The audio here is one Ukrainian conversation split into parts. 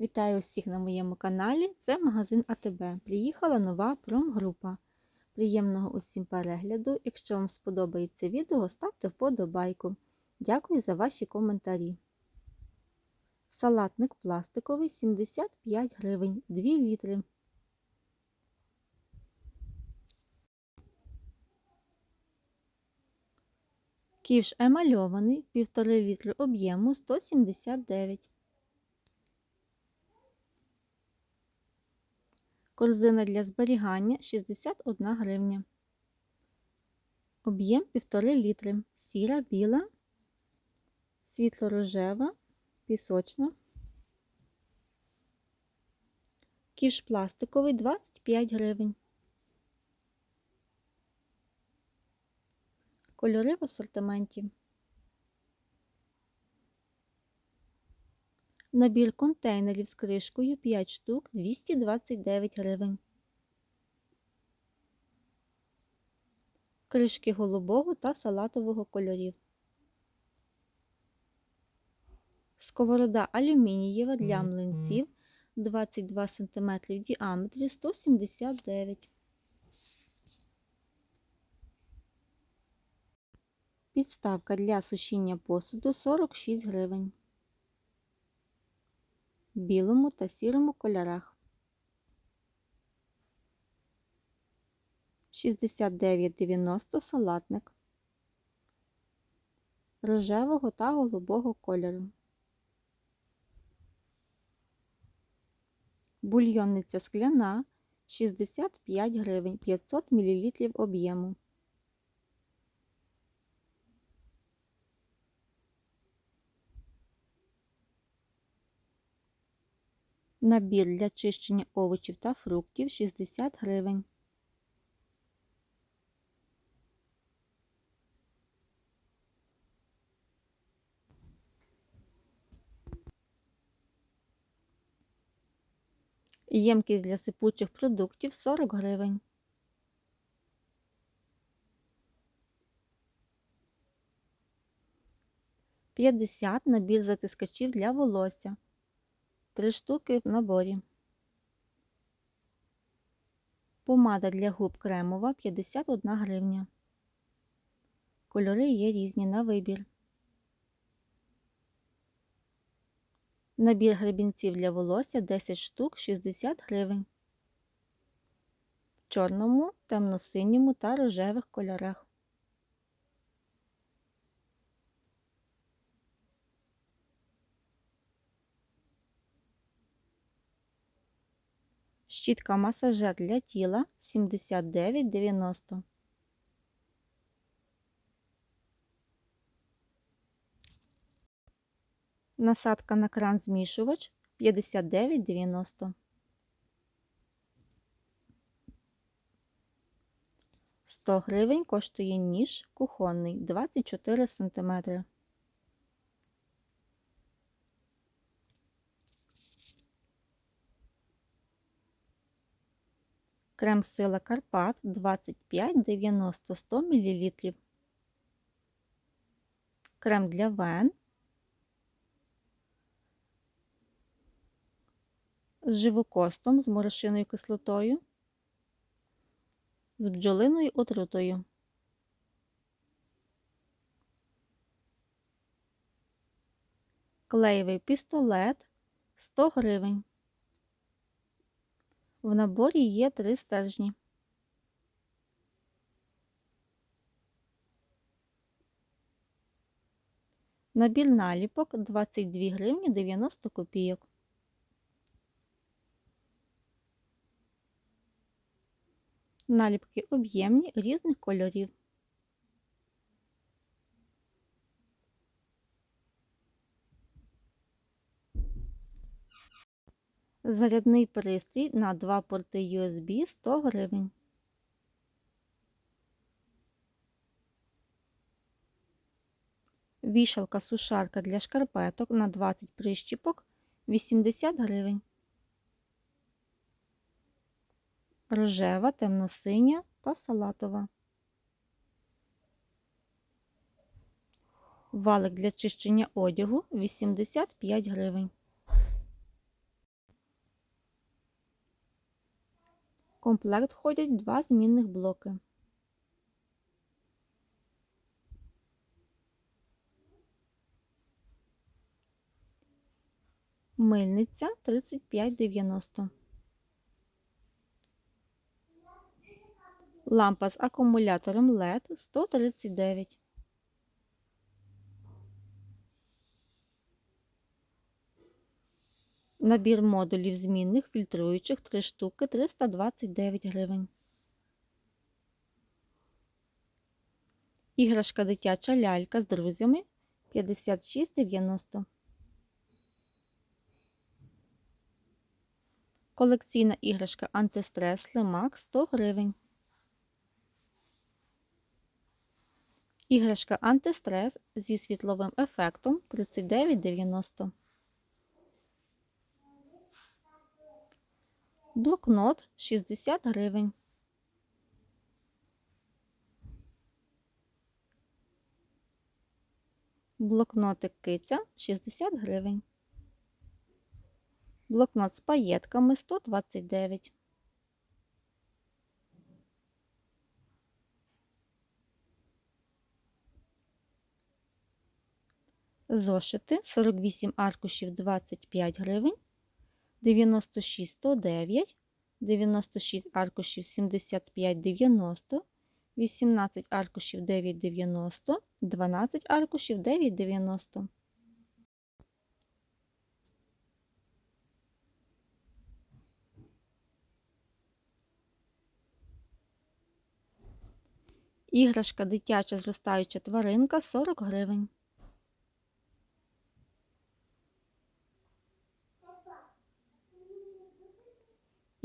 Вітаю усіх на моєму каналі. Це магазин АТБ. Приїхала нова промгрупа. Приємного усім перегляду. Якщо вам сподобається відео, ставте вподобайку. Дякую за ваші коментарі. Салатник пластиковий 75 гривень 2 літри. Ківш емальований 1,5 літри об'єму 179 Корзина для зберігання 61 гривня. Об'єм 1,5 літри. Сіра, біла, світло-рожева, пісочна. Кіш пластиковий 25 гривень. Кольори в асортименті. Набір контейнерів з кришкою 5 штук 229 гривень. Кришки голубого та салатового кольорів. Сковорода алюмінієва для млинців 22 см в діаметрі 179 Підставка для сушіння посуду 46 гривень білому та сірому кольорах. 69,90 салатник рожевого та голубого кольору. Бульйонниця скляна 65 гривень 500 мл об'єму. Набір для чищення овочів та фруктів 60 гривень. Ємкість для сипучих продуктів 40 гривень. П'ятдесят набір затискачів для волосся. Три штуки в наборі. Помада для губ кремова 51 гривня. Кольори є різні на вибір. Набір гребінців для волосся 10 штук 60 гривень. В чорному, темно-синьому та рожевих кольорах. Щітка масажер для тіла 79,90. Насадка на кран змішувач 59,90. Сто гривень коштує ніж кухонний 24 см. Крем сила Карпат 25,90 100 мл. Крем для вен. З живокостом, з морошиною кислотою, з бджолиною отрутою. Клеєвий пістолет 100 гривень. В наборі є три стержні. Набір наліпок 22 гривні 90 копійок. Наліпки об'ємні різних кольорів. Зарядний пристрій на два порти USB 100 гривень. Вішалка сушарка для шкарпеток на 20 прищіпок 80 гривень. Рожева, темно-синя та салатова. Валик для чищення одягу 85 гривень. Комплект входять два змінних блоки. Мильниця 3590. Лампа з акумулятором LED 139. Набір модулів змінних фільтруючих 3 штуки 329 гривень. Іграшка дитяча лялька з друзями 56,90. Колекційна іграшка антистрес Лемак 100 гривень. Іграшка антистрес зі світловим ефектом 39,90. Блокнот 60 гривень. Блокнотик киця 60 гривень. Блокнот з паєтками 129. Зошити 48 аркушів 25 гривень. 96 109, 96 аркушів 75 90, 18 аркушів 9,90, 12 аркушів 9,90. Іграшка дитяча зростаюча тваринка 40 гривень.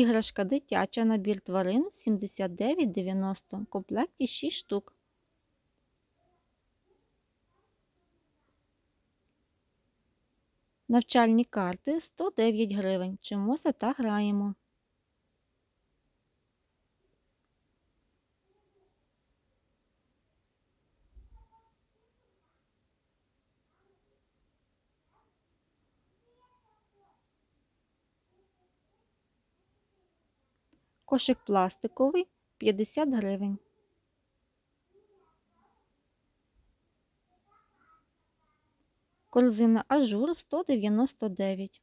Іграшка дитяча набір тварин 79,90. В комплекті 6 штук. Навчальні карти 109 гривень. Чимося та граємо. Кошик пластиковий 50 гривень. Корзина ажур 199.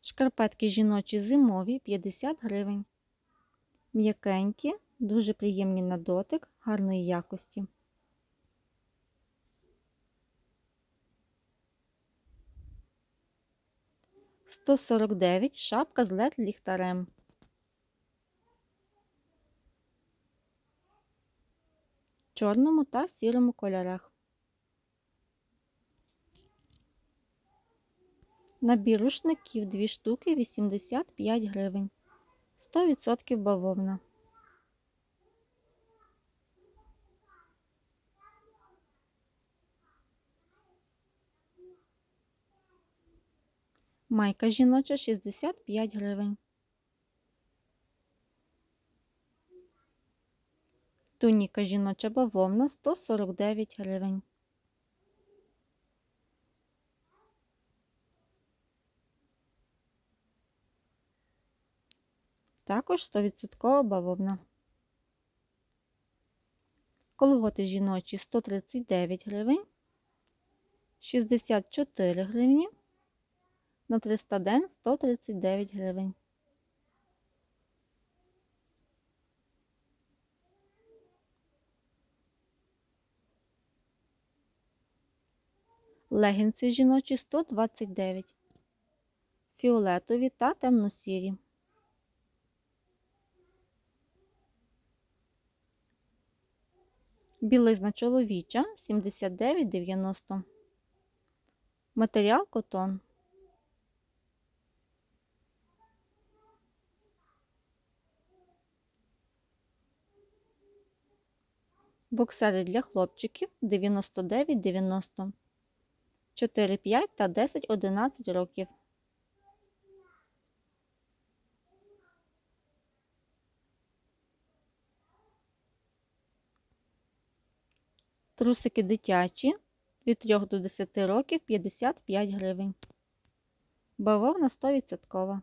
Шкарпетки жіночі зимові 50 гривень. М'якенькі, дуже приємні на дотик, гарної якості. Сто сорок дев'ять шапка з лед ліхтарем. Чорному та сірому кольорах. Набір рушників 2 штуки 85 гривень. 100% бавовна. Майка жіноча 65 гривень. Туніка жіноча бавовна 149 гривень. Також 100% бавовна. Колготи жіночі 139 гривень, 64 гривні, на 300 ден 139 гривень. Легінси жіночі 129, фіолетові та темно-сірі. Білизна чоловіча 79,90. Матеріал котон. Боксери для хлопчиків 99,90. 4, 5 та 10, 11 років. Трусики дитячі від 3 до 10 років 55 гривень. Бавовна 100%.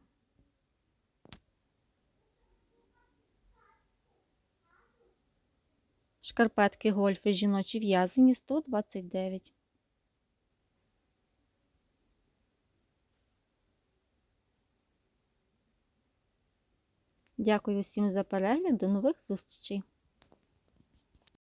Шкарпетки гольфи жіночі в'язані 129. Дякую всім за перегляд. До нових зустрічей!